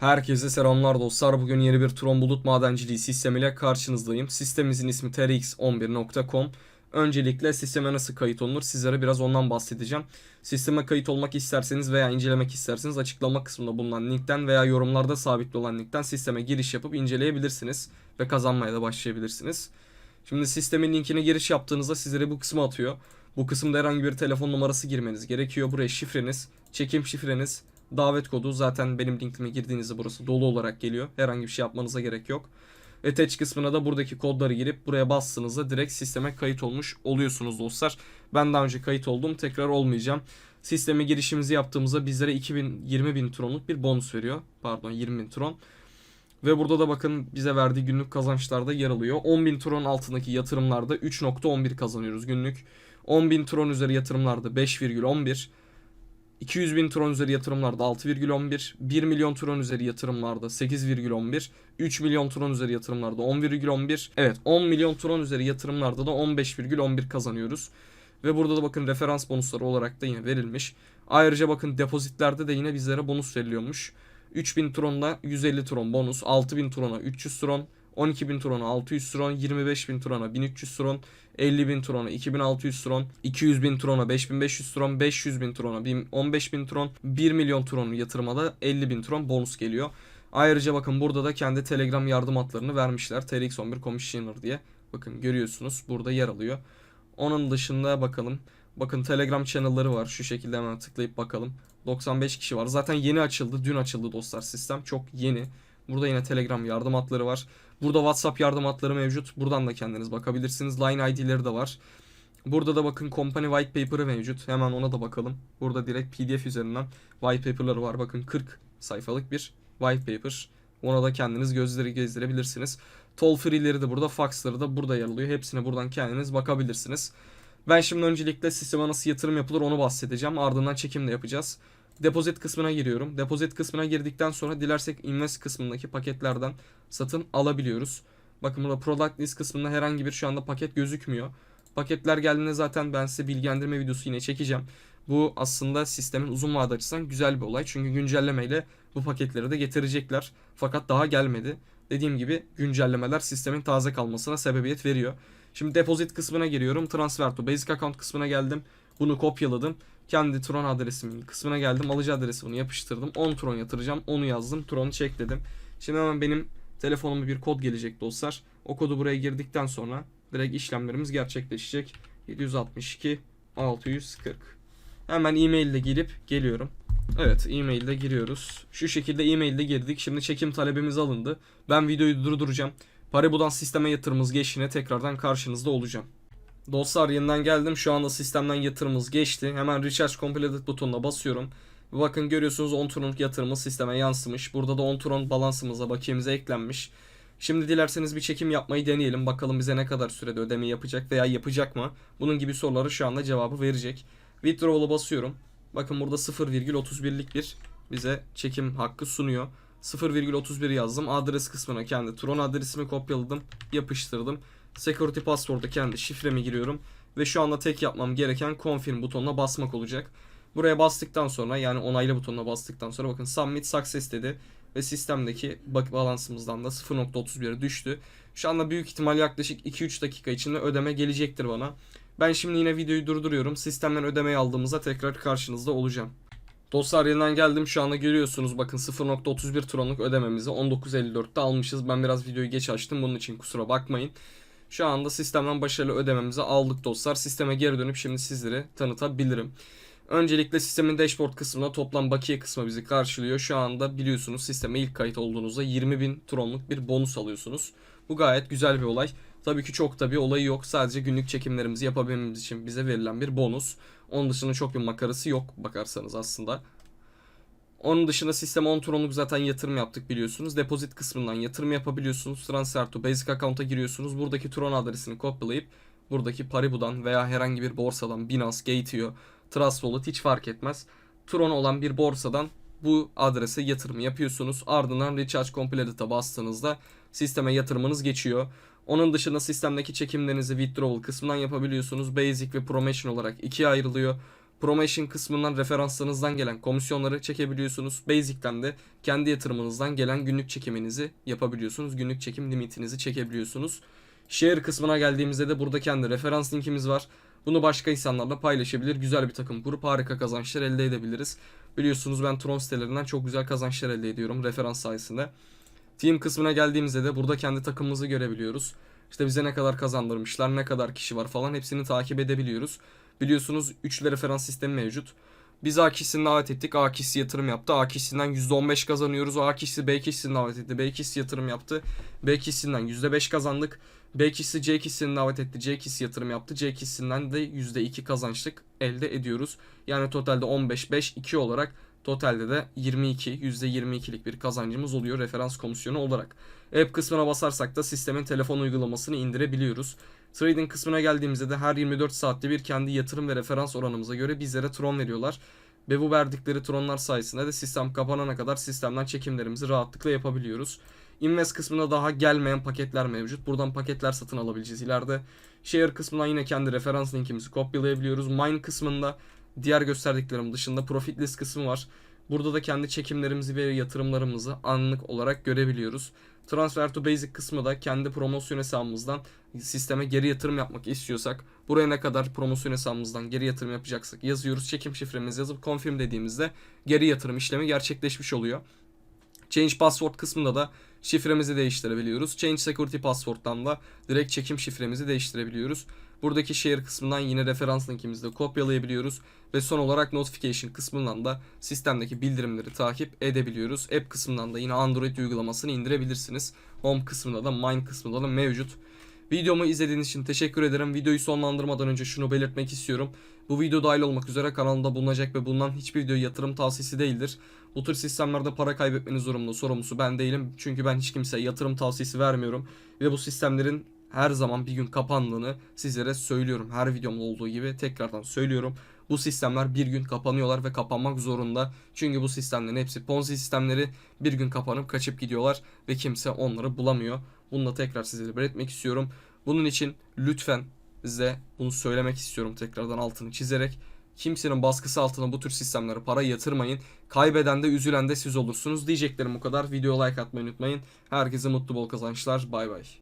Herkese selamlar dostlar. Bugün yeni bir Tron Bulut Madenciliği sistemiyle karşınızdayım. Sistemimizin ismi trx11.com. Öncelikle sisteme nasıl kayıt olunur sizlere biraz ondan bahsedeceğim. Sisteme kayıt olmak isterseniz veya incelemek isterseniz açıklama kısmında bulunan linkten veya yorumlarda sabitli olan linkten sisteme giriş yapıp inceleyebilirsiniz. Ve kazanmaya da başlayabilirsiniz. Şimdi sistemin linkine giriş yaptığınızda sizlere bu kısmı atıyor. Bu kısımda herhangi bir telefon numarası girmeniz gerekiyor. Buraya şifreniz, çekim şifreniz, davet kodu zaten benim linkime girdiğinizde burası dolu olarak geliyor. Herhangi bir şey yapmanıza gerek yok. Attach kısmına da buradaki kodları girip buraya bastığınızda direkt sisteme kayıt olmuş oluyorsunuz dostlar. Ben daha önce kayıt oldum tekrar olmayacağım. Sisteme girişimizi yaptığımızda bizlere 2000 20 bin tronluk bir bonus veriyor. Pardon 20 bin tron. Ve burada da bakın bize verdiği günlük kazançlarda yer alıyor. 10.000 tron altındaki yatırımlarda 3.11 kazanıyoruz günlük. 10.000 tron üzeri yatırımlarda 5,11. 200 bin tron üzeri yatırımlarda 6,11, 1 milyon tron üzeri yatırımlarda 8,11, 3 milyon tron üzeri yatırımlarda 10,11, evet 10 milyon tron üzeri yatırımlarda da 15,11 kazanıyoruz. Ve burada da bakın referans bonusları olarak da yine verilmiş. Ayrıca bakın depozitlerde de yine bizlere bonus veriliyormuş. 3000 tronla 150 tron bonus, 6000 trona 300 tron, 12.000 trona 600 tron, 25.000 trona 1300 tron, 50.000 trona 2600 tron, 200.000 trona 5500 tron, 500.000 trona 15.000 tron, 1 milyon tron yatırıma da 50.000 tron bonus geliyor. Ayrıca bakın burada da kendi Telegram yardım hatlarını vermişler. TRX11 Commissioner diye. Bakın görüyorsunuz burada yer alıyor. Onun dışında bakalım. Bakın Telegram channel'ları var. Şu şekilde hemen tıklayıp bakalım. 95 kişi var. Zaten yeni açıldı. Dün açıldı dostlar sistem. Çok yeni. Burada yine Telegram yardım hatları var. Burada WhatsApp yardım hatları mevcut. Buradan da kendiniz bakabilirsiniz. Line ID'leri de var. Burada da bakın company white paper'ı mevcut. Hemen ona da bakalım. Burada direkt PDF üzerinden white paper'ları var. Bakın 40 sayfalık bir white paper. Ona da kendiniz gözleri gezdirebilirsiniz. Toll free'leri de burada, faxları da burada yer alıyor. Hepsine buradan kendiniz bakabilirsiniz. Ben şimdi öncelikle sisteme nasıl yatırım yapılır onu bahsedeceğim. Ardından çekim de yapacağız. Depozit kısmına giriyorum. Depozit kısmına girdikten sonra dilersek invest kısmındaki paketlerden satın alabiliyoruz. Bakın burada product list kısmında herhangi bir şu anda paket gözükmüyor. Paketler geldiğinde zaten ben size bilgilendirme videosu yine çekeceğim. Bu aslında sistemin uzun vade açısından güzel bir olay. Çünkü güncellemeyle bu paketleri de getirecekler. Fakat daha gelmedi. Dediğim gibi güncellemeler sistemin taze kalmasına sebebiyet veriyor. Şimdi depozit kısmına giriyorum. Transfer to basic account kısmına geldim. Bunu kopyaladım. Kendi Tron adresimin kısmına geldim. Alıcı adresi bunu yapıştırdım. 10 Tron yatıracağım. Onu yazdım. Tron'u çekledim. Şimdi hemen benim telefonuma bir kod gelecek dostlar. O kodu buraya girdikten sonra direkt işlemlerimiz gerçekleşecek. 762 640. Hemen e-mail ile girip geliyorum. Evet e-mail ile giriyoruz. Şu şekilde e-mail ile girdik. Şimdi çekim talebimiz alındı. Ben videoyu durduracağım. Paribu'dan sisteme yatırımımız geçtiğine tekrardan karşınızda olacağım. Dostlar yeniden geldim. Şu anda sistemden yatırımımız geçti. Hemen Recharge Completed butonuna basıyorum. Bakın görüyorsunuz 10 tronluk yatırımı sisteme yansımış. Burada da 10 tron balansımıza bakiyemize eklenmiş. Şimdi dilerseniz bir çekim yapmayı deneyelim. Bakalım bize ne kadar sürede ödeme yapacak veya yapacak mı? Bunun gibi soruları şu anda cevabı verecek. Withdrawal'a basıyorum. Bakın burada 0,31'lik bir bize çekim hakkı sunuyor. 0,31 yazdım. Adres kısmına kendi Tron adresimi kopyaladım. Yapıştırdım. Security Password'a kendi şifremi giriyorum. Ve şu anda tek yapmam gereken Confirm butonuna basmak olacak. Buraya bastıktan sonra yani onayla butonuna bastıktan sonra bakın Submit Success dedi. Ve sistemdeki balansımızdan da 0.31 düştü. Şu anda büyük ihtimal yaklaşık 2-3 dakika içinde ödeme gelecektir bana. Ben şimdi yine videoyu durduruyorum. Sistemden ödemeyi aldığımızda tekrar karşınızda olacağım. Dostlar yeniden geldim. Şu anda görüyorsunuz bakın 0.31 tronluk ödememizi 19.54'te almışız. Ben biraz videoyu geç açtım. Bunun için kusura bakmayın. Şu anda sistemden başarılı ödememizi aldık dostlar. Sisteme geri dönüp şimdi sizlere tanıtabilirim. Öncelikle sistemin dashboard kısmında toplam bakiye kısmı bizi karşılıyor. Şu anda biliyorsunuz sisteme ilk kayıt olduğunuzda 20.000 tronluk bir bonus alıyorsunuz. Bu gayet güzel bir olay. Tabii ki çok da bir olayı yok. Sadece günlük çekimlerimizi yapabilmemiz için bize verilen bir bonus. Onun dışında çok bir makarası yok bakarsanız aslında. Onun dışında sisteme 10 tronluk zaten yatırım yaptık biliyorsunuz. Depozit kısmından yatırım yapabiliyorsunuz. Transfer to basic account'a giriyorsunuz. Buradaki tron adresini kopyalayıp buradaki Paribu'dan veya herhangi bir borsadan Binance, Gateo, Trust Wallet hiç fark etmez. Tron olan bir borsadan bu adrese yatırım yapıyorsunuz. Ardından Recharge Completed'a bastığınızda sisteme yatırımınız geçiyor. Onun dışında sistemdeki çekimlerinizi withdrawal kısmından yapabiliyorsunuz. Basic ve Promotion olarak ikiye ayrılıyor. Promotion kısmından referanslarınızdan gelen komisyonları çekebiliyorsunuz. Basic'ten de kendi yatırımınızdan gelen günlük çekiminizi yapabiliyorsunuz. Günlük çekim limitinizi çekebiliyorsunuz. Share kısmına geldiğimizde de burada kendi referans linkimiz var. Bunu başka insanlarla paylaşabilir. Güzel bir takım kurup harika kazançlar elde edebiliriz. Biliyorsunuz ben Tron sitelerinden çok güzel kazançlar elde ediyorum referans sayesinde. Team kısmına geldiğimizde de burada kendi takımımızı görebiliyoruz. İşte bize ne kadar kazandırmışlar, ne kadar kişi var falan hepsini takip edebiliyoruz. Biliyorsunuz üçlü referans sistemi mevcut. Biz A kişisini davet ettik. A kişisi yatırım yaptı. A kişisinden %15 kazanıyoruz. A kişisi B kişisini davet etti. B kişisi yatırım yaptı. B kişisinden %5 kazandık. B kişisi C kişisini davet etti. C kişisi yatırım yaptı. C kişisinden de %2 kazançlık elde ediyoruz. Yani totalde 15, 5, 2 olarak totalde de 22, %22'lik bir kazancımız oluyor referans komisyonu olarak. App kısmına basarsak da sistemin telefon uygulamasını indirebiliyoruz. Trading kısmına geldiğimizde de her 24 saatte bir kendi yatırım ve referans oranımıza göre bizlere tron veriyorlar. Ve bu verdikleri tronlar sayesinde de sistem kapanana kadar sistemden çekimlerimizi rahatlıkla yapabiliyoruz. Invest kısmında daha gelmeyen paketler mevcut. Buradan paketler satın alabileceğiz ileride. Share kısmından yine kendi referans linkimizi kopyalayabiliyoruz. Mine kısmında diğer gösterdiklerim dışında profit list kısmı var. Burada da kendi çekimlerimizi ve yatırımlarımızı anlık olarak görebiliyoruz. Transfer to Basic kısmı da kendi promosyon hesabımızdan sisteme geri yatırım yapmak istiyorsak buraya ne kadar promosyon hesabımızdan geri yatırım yapacaksak yazıyoruz. Çekim şifremizi yazıp confirm dediğimizde geri yatırım işlemi gerçekleşmiş oluyor. Change password kısmında da şifremizi değiştirebiliyoruz. Change security password'dan da direkt çekim şifremizi değiştirebiliyoruz. Buradaki share kısmından yine referans linkimizi de kopyalayabiliyoruz. Ve son olarak notification kısmından da sistemdeki bildirimleri takip edebiliyoruz. App kısmından da yine Android uygulamasını indirebilirsiniz. Home kısmında da Mine kısmında da mevcut. Videomu izlediğiniz için teşekkür ederim. Videoyu sonlandırmadan önce şunu belirtmek istiyorum. Bu video dahil olmak üzere kanalımda bulunacak ve bulunan hiçbir video yatırım tavsiyesi değildir. Bu tür sistemlerde para kaybetmeniz zorunlu sorumlusu ben değilim. Çünkü ben hiç kimseye yatırım tavsiyesi vermiyorum. Ve bu sistemlerin her zaman bir gün kapandığını sizlere söylüyorum. Her videomda olduğu gibi tekrardan söylüyorum. Bu sistemler bir gün kapanıyorlar ve kapanmak zorunda. Çünkü bu sistemlerin hepsi Ponzi sistemleri bir gün kapanıp kaçıp gidiyorlar ve kimse onları bulamıyor. Bunu da tekrar sizlere belirtmek istiyorum. Bunun için lütfen size bunu söylemek istiyorum tekrardan altını çizerek. Kimsenin baskısı altına bu tür sistemlere para yatırmayın. Kaybeden de üzülen de siz olursunuz. Diyeceklerim bu kadar. Videoya like atmayı unutmayın. Herkese mutlu bol kazançlar. Bay bay.